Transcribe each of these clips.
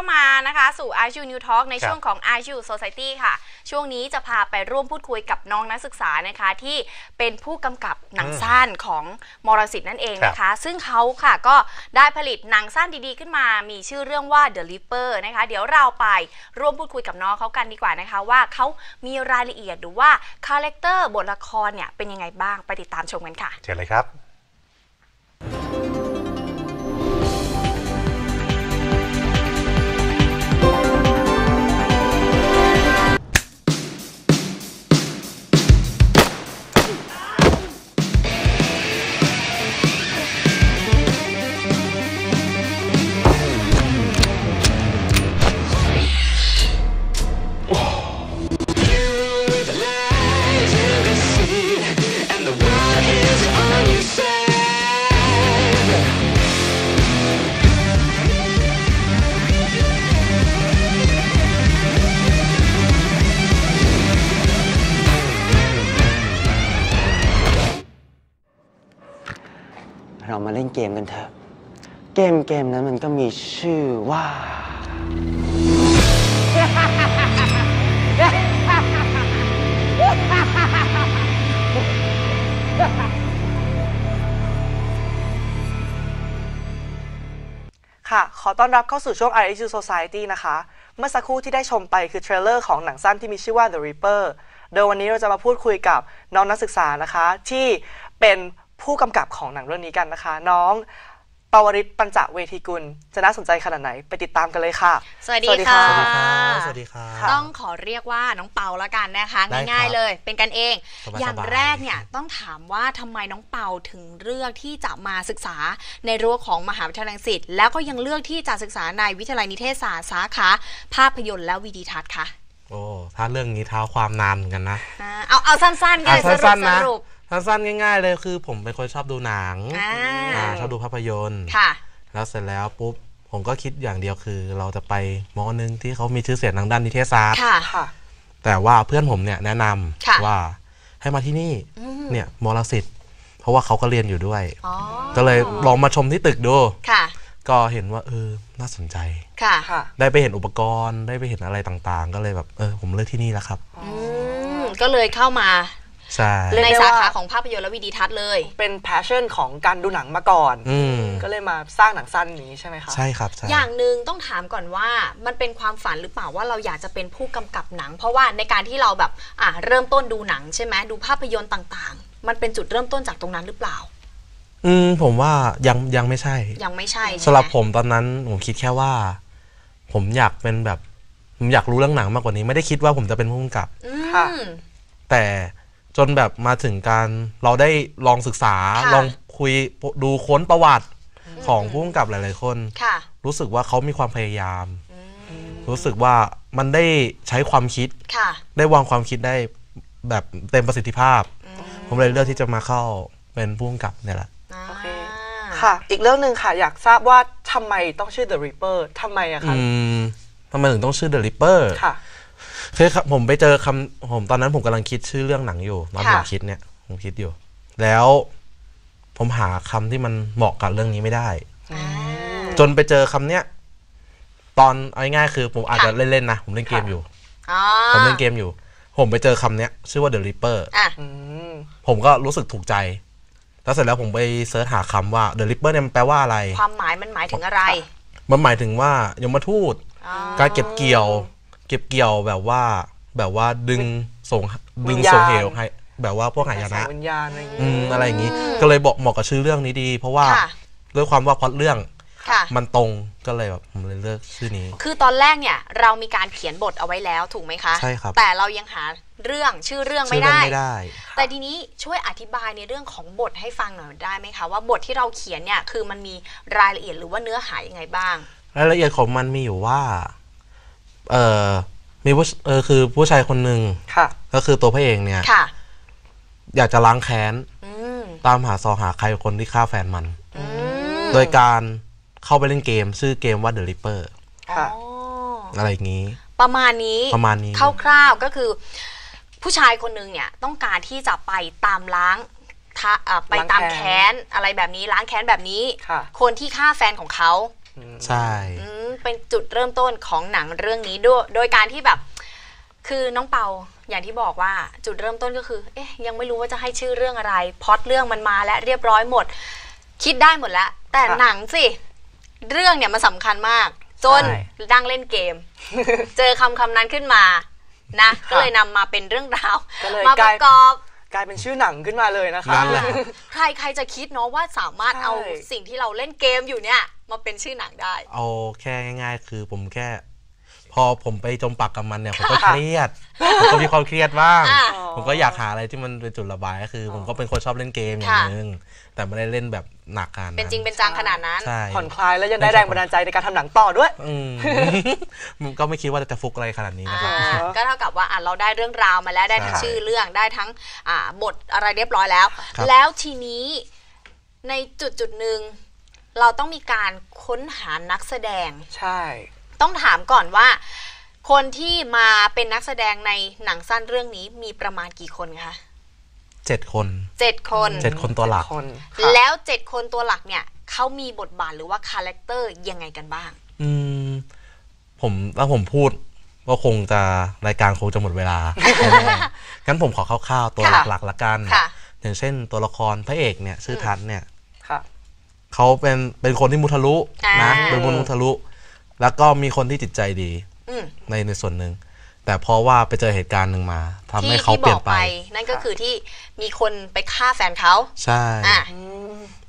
ามานะคะ สู่ i q New Talk ในครับช่วงของ i q Society ค่ะ ช่วงนี้จะพาไปร่วมพูดคุยกับน้องนักศึกษานะคะ ที่เป็นผู้กำกับหนังสั้นของมรสิทธิ์นั่นเองนะคะ ซึ่งเขาค่ะก็ได้ผลิตหนังสั้นดีๆ ขึ้นมา มีชื่อเรื่องว่า The Reaper นะคะ เดี๋ยวเราไปร่วมพูดคุยกับน้องเขากันดีกว่านะคะ ว่าเขามีรายละเอียดหรือว่าคาแรคเตอร์บทละครเนี่ยเป็นยังไงบ้างไปติดตามชมกันค่ะเชิญเลยครับ เกมเกมนั้นมันก็มีชื่อว่า ค่ะ ขอต้อนรับเข้าสู่ช่วง RHU Society นะคะ เมื่อสักครู่ที่ได้ชมไปคือเทรลเลอร์ของหนังสั้นที่มีชื่อว่า The Reaper โดยวันนี้เราจะมาพูดคุยกับน้องนักศึกษานะคะ ที่เป็นผู้กำกับของหนังเรื่องนี้กันนะคะ น้อง ปวริศปัญจเวทีกุล จะน่าสนใจขนาดไหนไปติดตามกันเลยค่ะ สวัสดีสวัสดีค่ะค่ะ สวัสดีครับต้องขอเรียกว่าน้องเปาแล้วกันนะคะได้ครับง่ายๆเลย เป็นกันเองสบายๆอย่างแรกเนี่ยต้องถามว่าทำไมน้องเปาถึงเลือกที่จะมาศึกษาในรั้วของมหาวิทยาลัยรังสิตแล้วก็ยังเลือกที่จะศึกษาในวิทยาลัยนิเทศศาสตร์สาขาภาพยนตร์และวิดีทัศน์ค่ะ โอ้ถ้าเรื่องนี้เท้าความนานเหมือนกันนะอ่าเอาเอาสั้นๆก็อะเลยสรุปสั้นๆสนะรุป สั้นๆง่าย ๆ เลยคือ ผมเป็นคนชอบดูหนังอ่า อ่าชอบดูภาพยนตร์ ค่ะ แล้วเสร็จแล้วปุ๊บผมก็คิดอย่างเดียวคือ เราจะไปมอหนึงที่เขามีชื่อเสียงทางด้านนิเทศศาสตร์ ค่ะ ค่ะ แต่ว่าเพื่อนผมเนี่ยแนะนำค่ะว่าให้มาที่นี่เนี่ยมอลสิทธิ์เพราะว่าเขาก็เรียนอยู่ด้วย อ๋อก็เลยลองมาชมที่ตึกดู ค่ะ ก็เห็นว่าเออน่าสนใจ ค่ะ ค่ะ ได้ไปเห็นอุปกรณ์ได้ไปเห็นอะไรต่างๆ ก็เลยแบบเออผมเลือกที่นี่แล้วครับ อืม ก็เลยเข้ามา ใช่เรียกในได้สาว่าขาของภาพยนตร์และวิดีทัศน์เลย เป็น passion ของการดูหนังมาก่อน อืมก็เลยมาสร้างหนังสั้นนี้ใช่ไหมคะ ใช่ครับใช่ อย่างหนึ่งต้องถามก่อนว่ามันเป็นความฝันหรือเปล่าว่าเราอยากจะเป็นผู้กำกับหนัง เพราะว่าในการที่เราแบบอะเริ่มต้นดูหนังใช่ไหมดูภาพยนตร์ต่างๆ มันเป็นจุดเริ่มต้นจากตรงนั้นหรือเปล่า อืมผมว่ายังยังไม่ใช่ยังไม่ใช่ใช่ไสำหรับผมตอนนั้นผมคิดแค่ว่า ผมอยากเป็นแบบ ผมอยากรู้เรื่องหนังมากกว่านี้ ไม่ได้คิดว่าผมจะเป็นผู้กำกับ อืค่ะ มแต่ จนแบบมาถึงการเราได้ลองศึกษาค่ะ ลองคุยดูค้นประวัติของผู้กำกับหลาย ๆ คน ค่ะ รู้สึกว่าเขามีความพยายาม รู้สึกว่ามันได้ใช้ความคิด ค่ะ ได้วางความคิดได้แบบเต็มประสิทธิภาพ ผมเลยเลือกที่จะมาเข้าเป็นผู้กำกับเนี่ยแหละ โอเค ค่ะ อีกเรื่องหนึ่งค่ะ อยากทราบว่าทำไมต้องชื่อ The Reaper ทำไมอะคะอืมทำไมถึงต้องชื่อ The Reaper ค่ะ คือครับผมไปเจอคำผมตอนนั้นผมกำลังคิดชื่อเรื่องหนังอยู่ตอนค่ะผมคิดเนี่ย ผมคิดอยู่ แล้วผมหาคำที่มันเหมาะกับเรื่องนี้ไม่ได้อ่าจนไปเจอคำเนี้ยตอนเอาง่ายๆคือผมอาจจะค่ะเล่นๆนะผมเล่นเกมค่ะอยู่อ๋อผมเล่นเกมอยู่ ผมไปเจอคำเนี้ย ชื่อว่า The Reaper อะอืมผมก็รู้สึกถูกใจ แล้วเสร็จแล้วผมไปเสิร์ชหาคำว่า The Reaper เนี่ยมันแปลว่าอะไร ความหมายมันหมายถึงอะไร มันหมายถึงว่ายมทูตอ๋อการเก็บเกี่ยว เก็บเกี่ยวแบบว่า แบบว่าดึงส่งวิดึงญญาณส่งเหวให้แบบว่าพวกหายนะสายวิญญาณอะไรอย่างอืงี้มอะไรอย่างนี้ ก็เลยบอกเหมาะกับชื่อเรื่องนี้ดี เพราะว่าค่ะด้วยความว่าพล็อดเรื่องค่ะมันตรงก็เลยแบบผมเลยเลือกชื่อนี้ คือตอนแรกเนี่ยเรามีการเขียนบทเอาไว้แล้วถูกไหมคะใช่ครับแต่เรายังหาเรื่องชื่อเรื่องชื่ไม่อเรื่ได้ไม่ได้แต่ทีนี้ช่วยอธิบายในเรื่องของบทให้ฟังหน่อยได้ไหมคะว่าบทที่เราเขียนเนี่ยคือมันมีรายละเอียดหรือว่าเนื้อหายังไงบ้าง รายละเอียดของมันมีอยู่ว่า เออมีผู้เออคือผู้ชายคนหนึ่งค่ะ ก็คือตัวพระเอกเนี่ย ค่ะ อยากจะล้างแค้น อืมตามหาซอหาใครคนที่ฆ่าแฟนมัน อืมโดยการเข้าไปเล่นเกม ชื่อเกมว่า The Reaper ค่ะ อ๋ออะไรอย่างนี้ ประมาณนี้ประมาณนี้ คร่าวๆก็คือ ผู้ชายคนหนึ่งเนี่ยต้องการที่จะไปตามล้างทะเอ่อไปตามล้างแค้แค้นนอะไรแบบนี้ล้างแค้นแบบนี้ ค่ะ คนที่ฆ่าแฟนของเขา ใช่อืมเป็นจุดเริ่มต้นของหนังเรื่องนี้ด้วย โดยการที่แบบ คือน้องเปาอย่างที่บอกว่าจุดเริ่มต้นก็คือ เอ๊ะ ยังไม่รู้ว่าจะให้ชื่อเรื่องอะไรพล็อตเรื่องมันมาและเรียบร้อยหมด คิดได้หมดแล้ว แต่ค่ะหนังสิ เรื่องเนี่ยมันสำคัญมาก จนใช่ดังเล่นเกม เจอคำคำนั้นขึ้นมานะ ก็เลยนำมาเป็นเรื่องราวก็เลยมาปกลายระกอบ กลายเป็นชื่อหนังขึ้นมาเลยนะคะ นั่นแหละ ใครใครจะคิดเนาะว่าสามารถใช่เอาสิ่งที่เราเล่นเกมอยู่เนี่ยมาเป็นชื่อหนังได้ เอาแค่ง่าย ๆ คือผมแค่ พอผมไปจมปักกับมันเนี่ยผมก็เครียดผมก็มีความเครียดบ้าง อะผมก็อยากหาอะไรที่มันเป็นจุดระบายก็คือ ผมก็เป็นคนชอบเล่นเกมอย่างค่ะนึง แต่ไม่ได้เล่นแบบหนักกันเป็นจริงเป็นจังขนาดนั้นใช่ผ่อนคลายแล้วยังได้แรงบันดาลใจในการทำหนังต่อด้วย อืม มันก็ไม่คิดว่าจะฟุกอะไรขนาดนี้นะครับ อ่าก็เท่ากับว่าอะเราได้เรื่องราวมาแล้วได้ทั้งใช่ชื่อเรื่องได้ทั้งอ่าบทอะไรเรียบร้อยแล้ว ครับ แล้วทีนี้ในจุดจุดหนึ่งเราต้องมีการค้นหานักแสดง ใช่ ต้องถามก่อนว่า คนที่มาเป็นนักแสดงในหนังสั้นเรื่องนี้มีประมาณกี่คนคะ เจ็ดคนเจ็ดคนเจ็ดคนตัวหลัก คนค่ะแล้วเจ็ดคนตัวหลักเนี่ยเขามีบทบาทหรือว่าคาแรคเตอร์ยังไงกันบ้าง อืมผมถ้าผมพูดก็คงจะรายการคงจะหมดเวลา งั้นผมขอคร่าวๆตัวค่ะหลักๆละกัน ค่ะ อย่างเช่นตัวละครพระเอกเนี่ยชื่อทัศน์เนี่ย ค่ะ เขาเป็นเป็นคนที่มุทะลุอ่านะเป็นคนมุทะลุ แล้วก็มีคนที่จิตใจดีอืมในในส่วนหนึ่ง แต่เพราะว่าไปเจอเหตุการณ์หนึ่งมาทำให้ที่เขาที่เปบลี่อยนกไป ไป นั่นก็คือที่มีคนไปฆ่าแฟนเขาใช่ อะ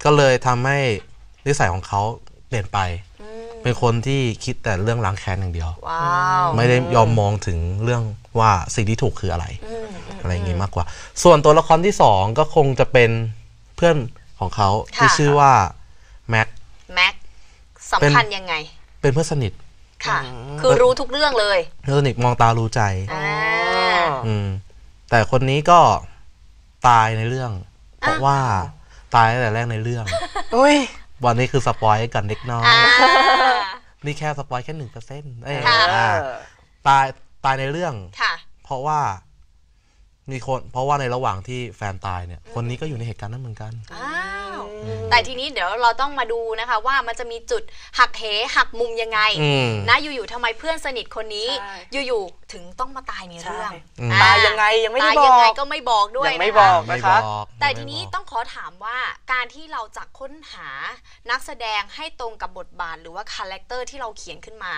ก็เลยทำให้นิสัยของเขาเปลี่ยนไป เป็นคนที่คิดแต่เรื่องล้างแค้นอย่างเดียว ว้าวไม่ได้ยอมมองถึงเรื่องว่าสิ่งที่ถูกคืออะไร อืมอืม อะไรอย่างงี้มากกว่า ส่วนตัวละครที่สองก็คงจะเป็นเพื่อนของเขาค่ะ ที่ชื่อว่าแม็ก แม็กสำคัญยังไง เป็นเพื่อนสนิท ค่ะ คือรู้ทุกเรื่องเลยเพื่อนสนิทมองตารู้ใจอ่าอืมแต่คนนี้ก็ตายในเรื่อง เพราะว่าตายตั้งแต่แรกในเรื่อง อุ้ยวันนี้คือสปอยกันเล็กน้อยอ่านี่แค่สปอยแค่หนึ่งเปอร์เซ็นต์เอ้ยค่ะอ่าตายตายในเรื่องค่ะเพราะว่ามีคน เพราะว่าในระหว่างที่แฟนตายเนี่ย คนนี้ก็อยู่ในเหตุการณ์นั้นเหมือนกันอ้าว แต่ทีนี้เดี๋ยวเราต้องมาดูนะคะ ว่ามันจะมีจุดหักเหหักมุมยังไงอืมนะอยู่ๆทำไมเพื่อนสนิทคนนี้ใช่อยู่ๆถึงต้องมาตายในเรื่องใช่อืมอ่ตายยังไงยังไม่ได้ตายบยัองไงกก็ไม่บอกด้วยยังไม่นะคะบอกไม่นะคะบอกแต่ไม่ทีนี้บอกต้องขอถามว่าการที่เราจะค้นหานักแสดงให้ตรงกับบทบาทหรือว่าคาแรคเตอร์ที่เราเขียนขึ้นมา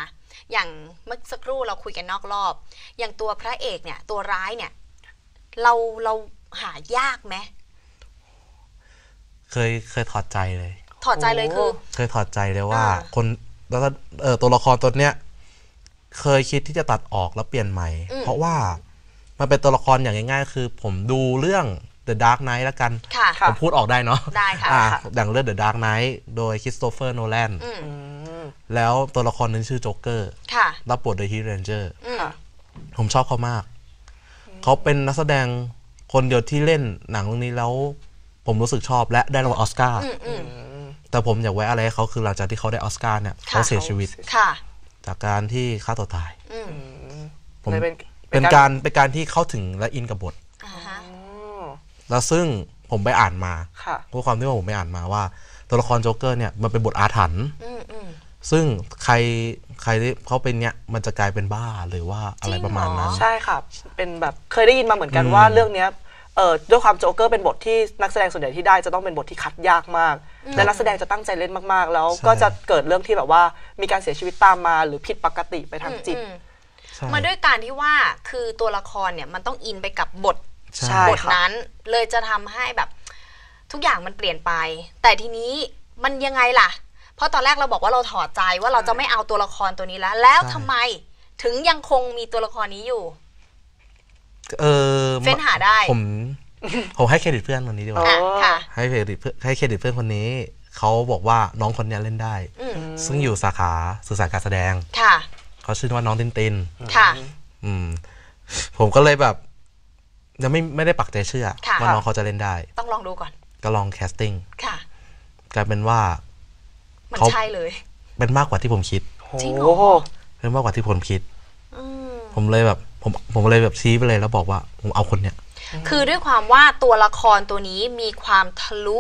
อย่างเมื่อสักครู่เราคุยกันนอกรอบ อย่างตัวพระเอกเนี่ยตัวร้ายเนี่ย เราเราหายากไหม เคยเคยถอดใจเลย ถอดใจเลยคือ เคยถอดใจเลยว่า อ่า คนแล้วก็เออตัวละครตัวเนี้ยเคยคิดที่จะตัดออกแล้วเปลี่ยนใหม่ เพราะว่ามันเป็นตัวละครอย่างง่ายๆ คือ ผมดูเรื่อง The Dark Knight แล้วกัน ค่ะ ค่ะ ผมพูดออกได้เนาะได้ค่ะอ่าอย่างเรื่อง The Dark Knight โดยคริสโตเฟอร์โนแลนอืมอืมแล้วตัวละครนึงชื่อโจ๊กเกอร์ค่ะ รับบทโดยฮีเรนเจอร์อืม ค่ะ ผมชอบเขามาก เขาเป็นนักแสดงคนเดียวที่เล่นหนังเรื่องนี้แล้ว ผมรู้สึกชอบและได้รางวัลออสการ์อืมอืมแต่ผมอยากไว้อะไรให้เขาคือหลังจากที่เขาได้ออสการ์เนี่ยค่ะเขาเสียชีวิตค่ะจากการที่ฆ่าตัวตายอืมผมเลยเป็นเป็นการเป็นการที่เข้าถึงและอินกับบทอ่าฮะอืมแล้วซึ่งผมไปอ่านมาค่ะเพราะความที่ว่าผมไปอ่านมาว่า ตัวละครโจ๊กเกอร์เนี่ยมันเป็นบทอาถรรพ์อืมอืมซึ่งใครใครที่เขาเป็นเนี่ยมันจะกลายเป็นบ้าหรือว่าอะไรประมาณนั้นจริงเหรอใช่ค่ะเป็นแบบเคยได้ยินมาเหมือนกันอืมว่าเรื่องเนี้ย เอ่อด้วยความโจ๊กเกอร์เป็นบทที่นักแสดงส่วนใหญ่ที่ได้จะต้องเป็นบทที่คัดยากมาก และนักแสดงจะตั้งใจเล่นมากๆ แล้วใช่ก็จะเกิดเรื่องที่แบบว่ามีการเสียชีวิตตามมา หรือผิดปกติไปทางจิตอืมใช่มาด้วยการที่ว่าคือตัวละครเนี่ยมันต้องอินไปกับบทใช่บทค่ะนั้น เลยจะทำให้แบบทุกอย่างมันเปลี่ยนไป แต่ทีนี้มันยังไงล่ะ เพราะตอนแรกเราบอกว่าเราถอดใจว่าเราจะไม่เอาตัวละครตัวนี้แล้ว แล้วทำไมถึงยังคงมีตัวละครนี้อยู่ เออเฟ้นหาได้ ผมผมให้เครดิตเพื่อนคนนี้ดีกว่าอะค่ะให้เครดิตเพื่อนให้เครดิตเพื่อนคนนี้เขาบอกว่าน้องคนเนี้ยเล่นได้อืมซึ่งอยู่สาขาสื่อสารการแสดงค่ะเขาชื่อว่าน้องตินตินค่ะ อืม ผมก็เลยแบบยังไม่ไม่ได้ปักใจเชื่อค่ะว่าน้องเขาจะเล่นได้ ต้องลองดูก่อน ก็ลองแคสติ้งค่ะกลายเป็นว่ามันเขาใช่เลย เป็นมากกว่าที่ผมคิดจริงเหรอโอ้โหเป็นมากกว่าที่ผมคิดอืมผมเลยแบบ ผมผมเลยแบบชี้ไปเลยแล้วบอกว่าผมเอาคนเนี้ยคือด้วยความว่าตัวละครตัวนี้มีความทะลุ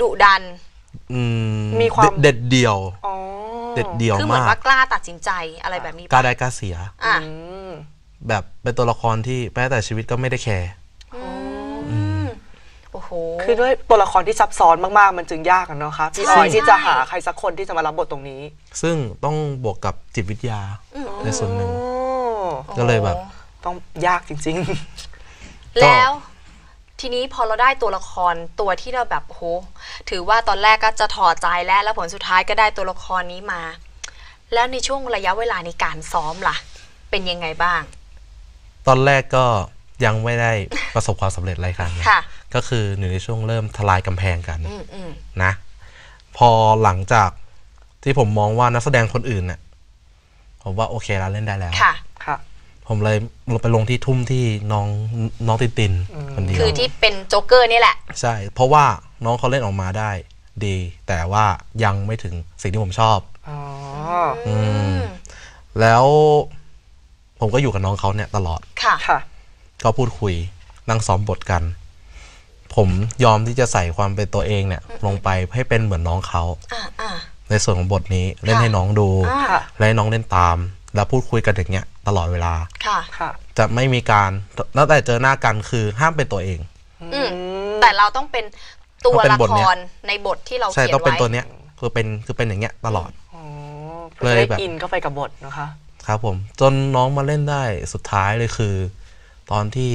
ดุดัน อืมมีความเด็ดเดี่ยวอ๋อเเด็ดเดี่ยวคือเหมือนมากว่ากล้าตัดสินใจอะไรแบบนี้กล้าปะได้กล้าเสียอะอืมแบบเป็นตัวละครที่แม้แต่ชีวิตก็ไม่ได้แคร์โอ้โหคือด้วยตัวละครที่ซับซ้อนมากๆ มันจึงยากอะเนาะคะพี่ออยใช่ที่จะหาใครสักคนที่จะมารับบทตรงนี้ ซึ่งต้องบวกกับจิตวิทยาในส่วนหนึ่งโอ้ ก็เลยแบบ ต้องยากจริงแล้ว ทีนี้พอเราได้ตัวละครตัวที่เราแบบโอ้โหถือว่าตอนแรกก็จะถอดใจแล้วแล้วผลสุดท้ายก็ได้ตัวละครนี้มา แล้วในช่วงระยะเวลาในการซ้อมล่ะ เป็นยังไงบ้าง ตอนแรกก็ยังไม่ได้ประสบความสำเร็จอะไรกันนะค่ะ ก็คืออยู่ในช่วงเริ่มทลายกำแพงกันอืมอืมนะ พอหลังจากที่ผมมองว่านักแสดงคนอื่นเนี่ยผมว่าโอเคแล้วเล่นได้แล้วค่ะๆค่ะ ผมเลยลงไปลงที่ทุ่มที่น้องน้องตินตินคนเดียวคือที่เป็นโจ๊กเกอร์นี่แหละ ใช่ เพราะว่าน้องเขาเล่นออกมาได้ดี แต่ว่ายังไม่ถึงสิ่งที่ผมชอบอ๋ออืมแล้วผมก็อยู่กับน้องเขาเนี่ยตลอดค่ะค่ะก็พูดคุยนั่งซ้อมบทกัน ผมยอมที่จะใส่ความเป็นตัวเองเนี่ย ลงไปให้เป็นเหมือนน้องเขาอ่าอ่าในส่วนของบทนี้เล่นค่ะให้น้องดูอ่าค่ะและให้น้องเล่นตาม แล้วพูดคุยกันอย่างเงี้ย ตลอดเวลา ค่ะค่ะจะไม่มีการตั้งแต่เจอหน้ากันคือห้ามเป็นตัวเอง อืมแต่เราต้องเป็นตัวต้องเป็นละบทคเนี้ย รในบทที่เราใช่เขียนต้องเป็นไว้ตัวเนี้ยคือเป็นคือเป็นอย่างเงี้ยตลอด อ๋อเลยได้แบบ อินเข้าไปกับบทนะคะ ครับผมจนน้องมาเล่นได้สุดท้ายเลยคือ ตอนที่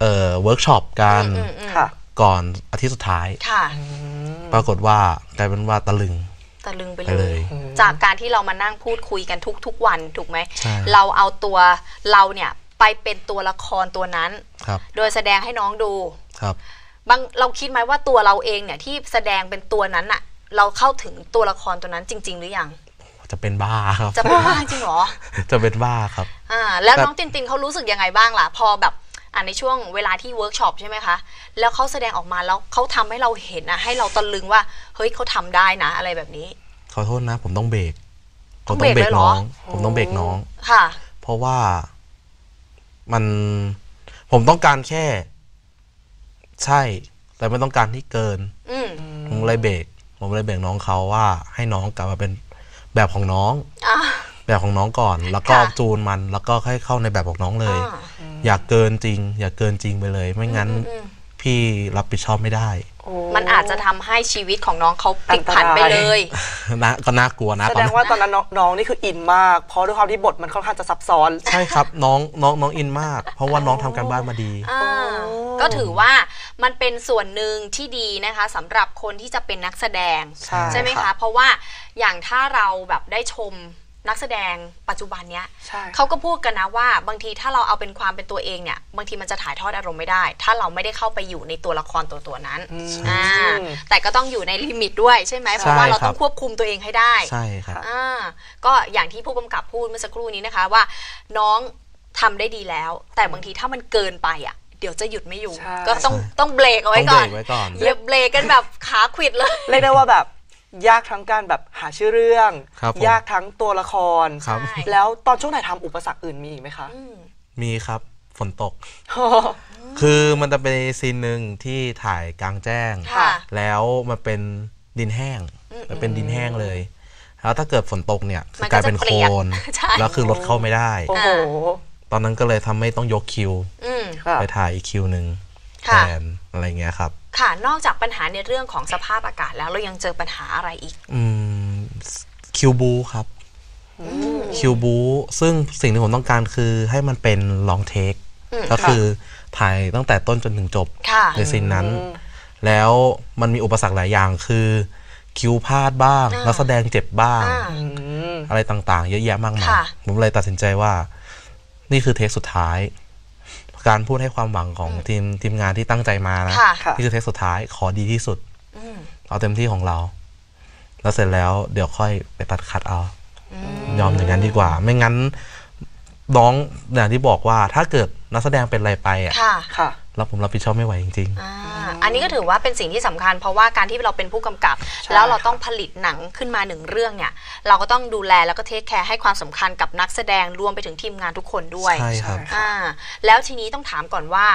เอ่อเวิร์กช็อปกันอืมอืมค่ะ ก่อนอาทิตย์สุดท้าย ค่ะ ปรากฏว่ากลายเป็นว่าตะลึง ตะลึงไปไปเลเลยยจากการที่เรามานั่งพูดคุยกันทุกๆวันถูกไหมใช่เราเอาตัวเราเนี่ยไปเป็นตัวละครตัวนั้นครับโดยแสดงให้น้องดูครับบางเราคิดไหมว่าตัวเราเองเนี่ยที่แสดงเป็นตัวนั้นอะเราเข้าถึงตัวละครตัวนั้นจริง ๆ หรือยังจะเป็นบ้าครับ จะเป็นบ้าจริงเหรอ จะเป็นบ้าครับ อ่า แล้วแต่น้องตินตินเขารู้สึกยังไงบ้างล่ะ พอแบบ อ่าในช่วงเวลาที่เวิร์กช็อปใช่ไหมคะ แล้วเขาแสดงออกมาแล้วเขาทำให้เราเห็นนะให้เราตะลึงว่า เฮ้ยเขาทำได้นะอะไรแบบนี้ ขอโทษนะ ผมต้องเบรกผต้อมงต้องเบเบรรกกเลยเหรน้ออง ผมต้องเบรกน้องค่ะ เพราะว่ามันผมต้องการแค่ ใช่ แต่ไม่ต้องการที่เกินอืมผมเลยเบรกผมเลยเบรกน้องเขาว่า ให้น้องกลับมาเป็นแบบของน้องอ่าแบบของน้องก่อน แล้วก็ค่ะจูนมัน แล้วก็ค่อยเข้าในแบบของน้องเลย อ่าอย่าเกินจริง อย่าเกินจริงไปเลย ไม่งั้นอืมพี่รับผิดชอบไม่ได้โอ้มันอาจจะทำให้ชีวิตของน้องเขาพลิกผันไปเลย นะก็น่ากลัวนะแสตอนดงนั้นว่าตอนนั้นน้องน้องนี่คืออินมาก เพราะด้วยความที่บทมันค่อนข้างจะซับซ้อน ใช่ครับน้องน้องน้องอินมาก เพราะว่าน้องทำการบ้านมาดี อ่าก็ถือว่ามันเป็นส่วนหนึ่งที่ดีนะคะสำหรับคนที่จะเป็นนักแสดงใช่ ไหมค่ะคะเพราะว่าอย่างถ้าเราแบบได้ชม นักแสดงปัจจุบันเนี้ยใช่เขาก็พูดกันนะว่าบางทีถ้าเราเอาเป็นความเป็นตัวเองเนี่ยบางทีมันจะถ่ายทอดอารมณ์ไม่ได้ ถ้าเราไม่ได้เข้าไปอยู่ในตัวละครตัวตัวๆนั้นอ่าแต่ก็ต้องอยู่ในลิมิตด้วยใช่ไหมเพราะว่าเราต้องควบคุมตัวเองให้ได้ใช่ครับอ่าก็อย่างที่ผู้กำกับพูดเมื่อสักครู่นี้นะคะว่า น้องทำได้ดีแล้ว แต่บางทีถ้ามันเกินไปอะเดี๋ยวจะหยุดไม่อยู่ใช่ก็ต้องใช่ต้องเบรกเอาต้ไว้องเบก่รอนกไว้ก่อนอย่าเบรกกันแบบขาขวิดเลยเรียกได้ว่าแบบ ยากทั้งการแบบหาชื่อเรื่อง ครับผมยากทั้งตัวละคร ครับ ใช่ แล้วตอนช่วงถ่ายทำอุปสรรคอื่นมีอีกไหมคะ อืม มีครับฝนตก คือมันจะเป็นซีนหนึ่งที่ถ่ายกลางแจ้ง ค่ะ แล้วมันเป็นดินแห้งอืมมันเป็นดินแห้งเลย แล้วถ้าเกิดฝนตกเนี่ยคืมัอนกก็ลายเป็นจะโคเปียกลนใช่ แล้วคือรถเข้าไม่ได้ โอ้โห ตอนนั้นก็เลยทำให้ต้องยกคิว อืม ค่ะ ไปถ่ายอีกคิวหนึ่งแทค่ะ นอะไรเงี้ยครับ ค่ะ นอกจากปัญหาในเรื่องของสภาพอากาศแล้วเรายังเจอปัญหาอะไรอีก อืมคิวบูครับคิวบูซึ่งสิ่งที่ผมต้องการคือให้มันเป็นลองเทคอืมก็คือถ่ายตั้งแต่ต้นจนถึงจบค่ะในซีนนั้น แล้วมันมีอุปสรรคหลายอย่างคือ คิวพลาดบ้างอ่านักแสดงเจ็บบ้างอ่าอืมอะไรต่างๆ เยอะแยะมากมายค่ะผมเลยตัดสินใจว่า นี่คือเทคสุดท้าย การพูดให้ความหวังของทีมทีมงานที่ตั้งใจมานะค่ะค่ะนี่คือเทคสุดท้ายขอดีที่สุดอืมเอาเต็มที่ของเรา แล้วเสร็จแล้วเดี๋ยวค่อยไปตัดคัดเอา ยอมอย่างนั้นดีกว่า ไม่งั้นน้องอย่างที่บอกว่าถ้าเกิดนักแสดงเป็นอะไรไปอะ ค่ะค่ะแล้วผมรับผิดชอบไม่ไหวจริง อ่าอันนี้ก็ถือว่าเป็นสิ่งที่สำคัญ เพราะว่าการที่เราเป็นผู้กำกับ ใช่แล้วเราค่ะต้องผลิตหนังขึ้นมาหนึ่งเรื่องเนี่ย เราก็ต้องดูแลแล้วก็เทคแคร์ให้ความสำคัญกับนักแสดงรวมไปถึงทีมงานทุกคนด้วย ใช่ครับ อ่าแล้วทีนี้ต้องถามก่อนว่า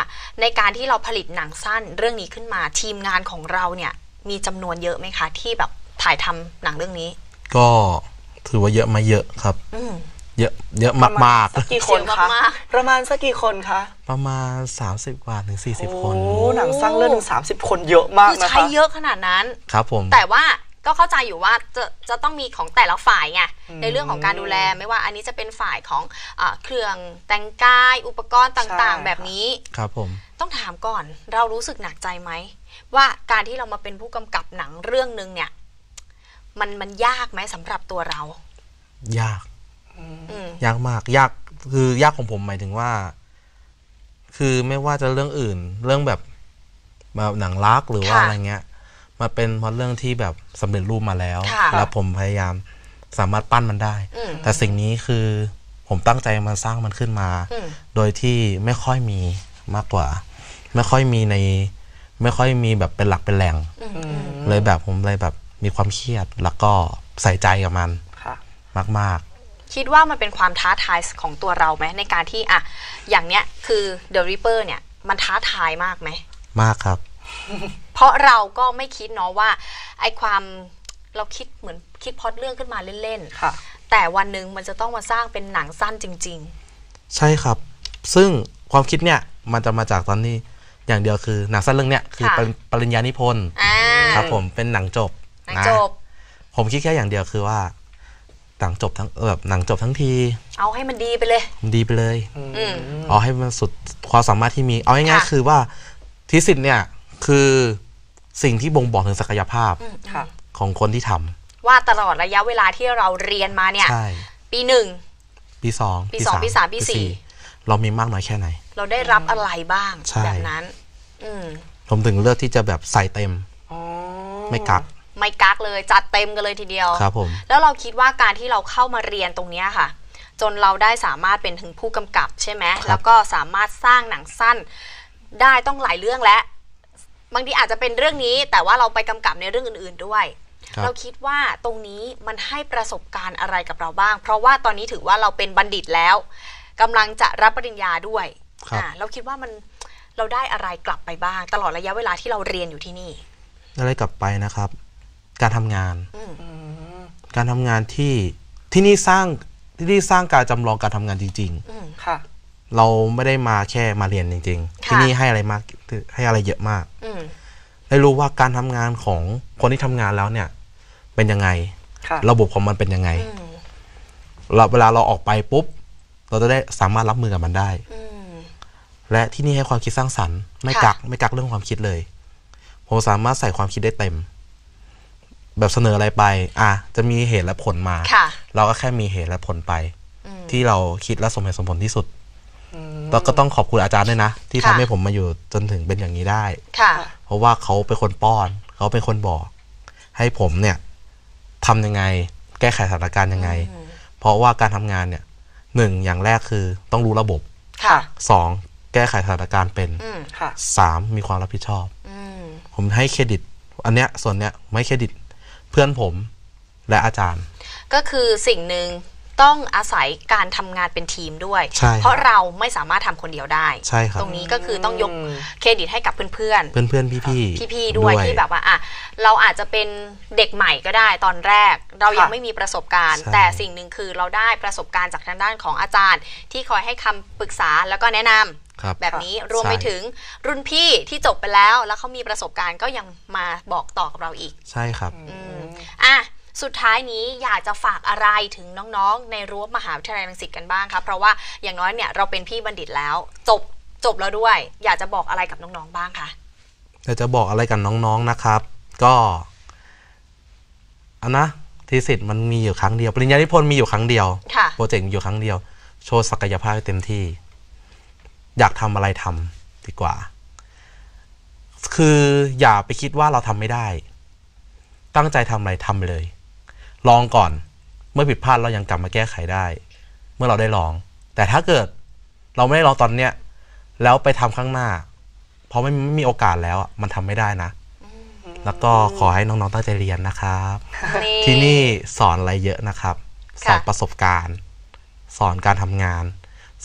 ในการที่เราผลิตหนังสั้นเรื่องนี้ขึ้นมาทีมงานของเราเนี่ย มีจำนวนเยอะไหมคะ ที่แบบถ่ายทำหนังเรื่องนี้ๆก็ถือว่าเยอะไหมาเยอะครับ อืม เยอะเยอะมากสักกี่คนเยอะคะมากประมาณสักกี่คนคะๆ ประมาณ 30 กว่าถึง 40 คน โอ้หนังสร้างเรื่องถึง30คนเยอะมากคือนะใช้คะ เยอะขนาดนั้น ครับผม แต่ว่าก็เข้าใจอยู่ว่าจะจะต้องมีของแต่ละฝ่ายไงในเรื่องของการดูแลไม่ว่าอันนี้จะเป็นฝ่ายของอาเครื่องแต่งกายอุปกรณ์ต่างใช่ ๆ แบบนี้ ครับผม ต้องถามก่อนเรารู้สึกหนักใจไหม ว่าการที่เรามาเป็นผู้กำกับหนังเรื่องหนึ่งเนี่ย มันมันยากไหมสำหรับตัวเรา ยากอืม ยากมากยากคือยากของผมหมายถึงว่า คือไม่ว่าจะเรื่องอื่น เรื่องแบบแบบหนังรักหรือว่าค่ะอะไรเงี้ยมาเป็นเพราะเรื่องที่แบบสำเร็จรูปมาแล้วค่ะแล้วผมพยายามสามารถปั้นมันได้อืมแต่สิ่งนี้คือผมตั้งใจมาสร้างมันขึ้นมาอืมโดยที่ไม่ค่อยมีมากกว่า ไม่ค่อยมีใน ไม่ค่อยมีแบบเป็นหลักเป็นแหล่งเลยแบบผมเลยแบบมีความเครียดแล้วก็ใส่ใจกับมันค่ะมาก คิดว่ามันเป็นความท้าทายของตัวเราไหมในการที่อะอย่างเนี้ยคือ The Reaper เนี่ยมันท้าทายมากไหมๆมากครับ เพราะเราก็ไม่คิดเนาะว่าไอความเราคิดเหมือนคิดพล็อดเรื่องขึ้นมาเล่นค่ะๆแต่วันหนึ่งมันจะต้องมาสร้างเป็นหนังสั้นจริงใช่ครับ ซึ่งความคิดเนี่ยมันจะมาจากตอนนี้อย่างเดียวคือหนังสั้นเรื่องเนี้ยคือค่ะเป็นปริญญานิพนธ์ๆอ่าครับผมเป็นหนังจบหนังนะจบ ผมคิดแค่อย่างเดียวคือว่า หนังจบทั้งแบบหนังจบทั้งที เอาให้มันดีไปเลย ดีไปเลยอืม เอาให้มันสุดความสามารถที่มี เอาง่ายค่ะ ๆคือว่าทิสิทธิ์เนี่ยคือสิ่งที่บ่งบอกถึงศักยภาพค่ะ ของคนที่ทำว่าตลอดระยะเวลาที่เราเรียนมาเนี่ย ใช่ ปีหนึ่ง ปีสองปีสองปีสามปีสี่ เรามีมากน้อยแค่ไหน เราได้รับอะไรบ้างใช่ แบบนั้น อืม ผมถึงเลือกที่จะแบบใส่เต็ม อ๋อไม่กัก ไม่กักเลยจัดเต็มกันเลยทีเดียวครับผมแล้วเราคิดว่าการที่เราเข้ามาเรียนตรงเนี้ยค่ะ จนเราได้สามารถเป็นถึงผู้กำกับใช่ไหมแล้วก็สามารถสร้างหนังสั้นได้ต้องหลายเรื่องแล้วบางทีอาจจะเป็นเรื่องนี้ แต่ว่าเราไปกำกับในเรื่องอื่น ๆด้วยครับเราคิดว่าตรงนี้มันให้ประสบการณ์อะไรกับเราบ้าง เพราะว่าตอนนี้ถือว่าเราเป็นบัณฑิตแล้วกำลังจะรับปริญญาด้วยครับอ่าเราคิดว่ามันเราได้อะไรกลับไปบ้าง ตลอดระยะเวลาที่เราเรียนอยู่ที่นี่ อะไรกลับไปนะครับ การทำงานอืมการทำงานที่ที่นี่สร้างที่นี่สร้างการจำลองการทำงานจริงอืมค่ะ ๆ เราไม่ได้มาแค่มาเรียนจริง ๆ ค่ะ ที่นี่ให้อะไรมากให้อะไรเยอะมาก อืมได้รู้ว่าการทำงานของคนที่ทำงานแล้วเนี่ย เป็นยังไง ค่ะ ระบบของมันเป็นยังไงอืมเราเวลาเราออกไปปุ๊บ เราจะได้สามารถรับมือกับมันได้ อืม และที่นี่ให้ความคิดสร้างสรรค์ ไม่ค่ะกักไม่กักเรื่องความคิดเลย ผมสามารถใส่ความคิดได้เต็ม แบบเสนออะไรไป อะจะมีเหตุและผลมาค่ะเราก็แค่มีเหตุและผลไปอืมที่เราคิดและสมเหตุสมผลที่สุดแล้วก็ต้องขอบคุณอาจารย์ด้วยนะ ที่ค่ะทำให้ผมมาอยู่จนถึงเป็นอย่างนี้ได้ค่ะ เพราะว่าเขาเป็นคนป้อน เขาเป็นคนบอก ให้ผมเนี่ยทำยังไง แก้ไขสถานการณ์ยังไง เพราะว่าการทำงานเนี่ยหนึ่งอย่างแรกคือต้องรู้ระบบค่ะสองแก้ไขสถานการณ์เป็นอืมค่ะสามมีความรับผิดชอบอืมผมให้เครดิต อันเนี้ยส่วนเนี้ยไม่เครดิต เพื่อนผมและอาจารย์ ก็คือสิ่งหนึ่งต้องอาศัยการทำงานเป็นทีมด้วยใช่ครับเพราะเราไม่สามารถทำคนเดียวได้ ใช่ครับ ตรงนี้ก็คือต้องยกอืมเครดิตให้กับเพื่อนเพื่อนเพื่อนพี่พี่ๆ พี่ๆ ด้วยที่แบบว่าอะเราอาจจะเป็นเด็กใหม่ก็ได้ตอนแรก เรายังค่ะไม่มีประสบการณ์ใช่แต่สิ่งหนึ่งคือเราได้ประสบการณ์จากทางด้านของอาจารย์ ที่คอยให้คำปรึกษาแล้วก็แนะนำครั บแบบนี้รวมใช่ไปถึงรุ่นพี่ที่จบไปแล้ว แล้วเขามีประสบการณ์ก็ยังมาบอกต่อกับเราอีก ใช่ครับอืมอะสุดท้ายนี้อยากจะฝากอะไรถึงน้องๆ ในรั้วมหาวิทยาลัยรังสิตกันบ้างครับเพราะว่าอย่างน้อยเนี่ยเราเป็นพี่บัณฑิตแล้ว จบจบแล้วด้วย อยากจะบอกอะไรกับน้องๆบ้างคะอยากจะบอกอะไรกับน้องๆนะครับ ก็อันนะทีสิทธิ์มันมีอยู่ครั้งเดียว ปริญญานิพนธ์มีอยู่ครั้งเดียวค่ะโปรเจกต์มีอยู่ครั้งเดียว โชว์ศักยภาพให้เต็มที่ อยากทำอะไรทำดีกว่า คืออย่าไปคิดว่าเราทำไม่ได้ ตั้งใจทำอะไรทำไปเลย ลองก่อน เมื่อผิดพลาดเรายังกลับมาแก้ไขได้ เมื่อเราได้ลอง แต่ถ้าเกิดเราไม่ได้ลองตอนเนี้ย แล้วไปทำข้างหน้า เพราะไม่ไม่มีโอกาสแล้วอะมันทำไม่ได้นะ แล้วก็ขอให้น้องๆตั้งใจเรียนนะครับ ที่นี่สอนอะไรเยอะนะครับ สอนค่ะประสบการณ์ สอนการทำงาน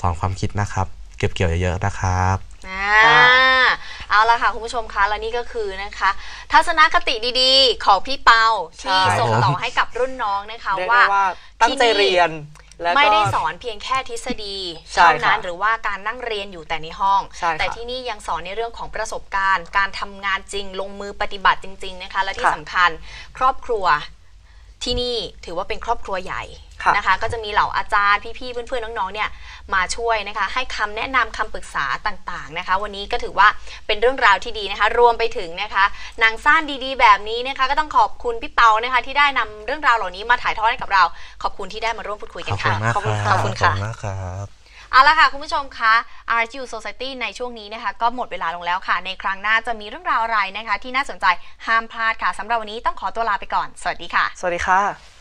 สอนความคิดนะครับ เก็บเกี่ยวเยอะๆนะครับอ่าเอาละค่ะคุณผู้ชมคะและนี่ก็คือนะคะ ทัศนคติดีๆ ของพี่เปาที่ใช่ส่งครับต่อให้กับรุ่นน้องนะคะเรียกว่าได้ว่าตั้งใจเรียนแล้วก็ไม่ได้สอนเพียงแค่ทฤษฎีใช่เท่านั้นค่ะหรือว่าการนั่งเรียนอยู่แต่ในห้อง ใช่ค่ะแต่ที่นี่ยังสอนในเรื่องของประสบการณ์ การทำงานจริง ลงมือปฏิบัติจริง ๆนะคะ และที่ค่ะ สำคัญครอบครัวที่นี่ถือว่าเป็นครอบครัวใหญ่ค่ะ นะคะ ก็จะมีเหล่าอาจารย์พี่ๆเพื่อนๆน้องๆเนี่ยมาช่วยนะคะ ให้คำแนะนำคำปรึกษาต่างๆนะคะ วันนี้ก็ถือว่าเป็นเรื่องราวที่ดีนะคะ รวมไปถึงนะคะหนางซ่านดีๆ แบบนี้นะคะ ก็ต้องขอบคุณพี่เปานะคะ ที่ได้นำเรื่องราวเหล่านี้มาถ่ายทอดให้กับเรา ขอบคุณที่ได้มาร่วมพูดคุยขกัอนบคุค่ะณมากขอบคุณคค่ะรับขอบคุณค่ะขอบมากครับเอาละค่ะ คุณผู้ชมคะ RGU Society ในช่วงนี้นะคะ ก็หมดเวลาลงแล้วค่ะ ในครั้งหน้าจะมีเรื่องราวอะไรนะคะ ที่น่าสนใจห้ามพลาดค่ะสำหรับวันนี้ต้องขอตัวลาไปก่อน สวัสดีค่ะ สวัสดีค่ะ